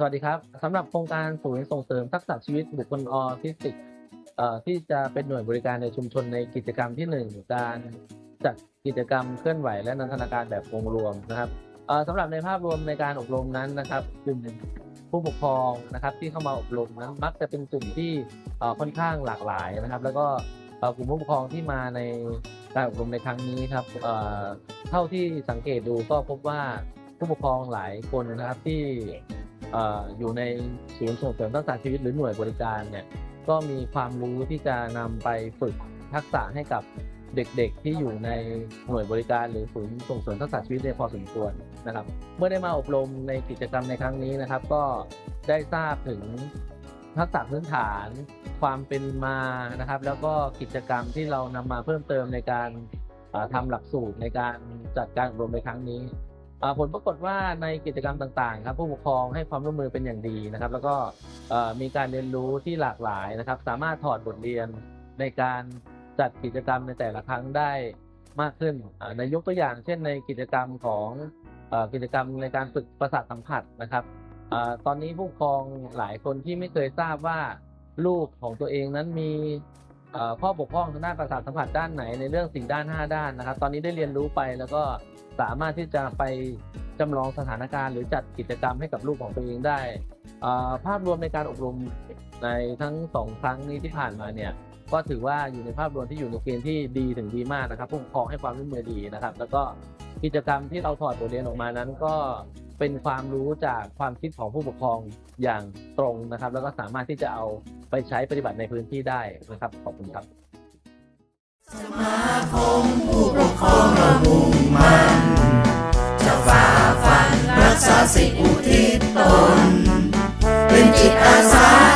สวัสดีครับสำหรับโครงการศูนย์ส่งเสริมทักษะชีวิตบุคคลออทิสติกที่จะเป็นหน่วยบริการในชุมชนในกิจกรรมที่หนึ่งการจัดกิจกรรมเคลื่อนไหวและนันทนาการแบบองค์รวมนะครับสำหรับในภาพรวมในการอบรมนั้นนะครับกลุ่มผู้ปกครองนะครับที่เข้ามาอบรมนั้นมักจะเป็นกลุ่มที่ค่อนข้างหลากหลายนะครับ แล้วก็กลุ่มผู้ปกครองที่มาในการอบรมในครั้งนี้ครับเท่าที่สังเกตดูก็พบว่าผู้ปกครองหลายคนนะครับที่ อยู่ในศูนย์ส่งเสริมทักษะชีวิตหรือหน่วยบริการเนี่ยก็มีความรู้ที่จะนำไปฝึกทักษะให้กับเด็กๆ ที่อยู่ในหน่วยบริการหรือศูนย์ส่งเสริมทักษะชีวิตเนี่ยพอสมควรนะครับ เมื่อได้มาอบรมในกิจกรรมในครั้งนี้นะครับ ก็ได้ทราบถึงทักษะพื้นฐาน ความเป็นมานะครับ แล้วก็กิจกรรมที่เรานำมาเพิ่มเติมในการเอ่อทำหลักสูตรในการจัดการอบรมในครั้งนี้ ผลปรากฏว่าในกิจกรรมต่างๆครับผู้ปกครองให้ความร่วมมือเป็นอย่างดีนะครับ แล้วก็มีการเรียนรู้ที่หลากหลายนะครับ สามารถถอดบทเรียนในการจัดกิจกรรมในแต่ละครั้งได้มากขึ้นในยกตัวอย่าง เช่นในกิจกรรมของอกิจกรรมในการฝึกประสาทสัมผัสนะครับอตอนนี้ผู้ปกครองหลายคนที่ไม่เคยทราบว่าลูกของตัวเองนั้นมี ข้อบกพร่องทางด้านประสาทสัมผัสด้านไหนในเรื่องสิ่งด้าน 5 ด้านนะครับ ตอนนี้ได้เรียนรู้ไปแล้วก็สามารถที่จะไปจำลองสถานการณ์ หรือจัดกิจกรรมให้กับลูกของตัวเองได้ ภาพรวมในการอบรมในทั้งสองครั้งนี้ที่ผ่านมาเนี่ยก็ถือว่าอยู่ในภาพรวมที่อยู่ในเกณฑ์ที่ดีถึงดีมากนะครับผู้ปกครองให้ความร่วมมือดีนะครับ แล้วก็กิจกรรมที่เราถอดบทเรียนออกมานั้นก็ เป็นความรู้จากความคิดของผู้ปกครองอย่างตรงนะครับ แล้วก็สามารถที่จะเอาไปใช้ปฏิบัติในพื้นที่ได้นะครับ ขอบคุณครับ สมาคมผู้ปกครองระมุ่งมั่นจะฝ่าฟันรักษาสิทธิอุทิศตน เป็นจิตอาสา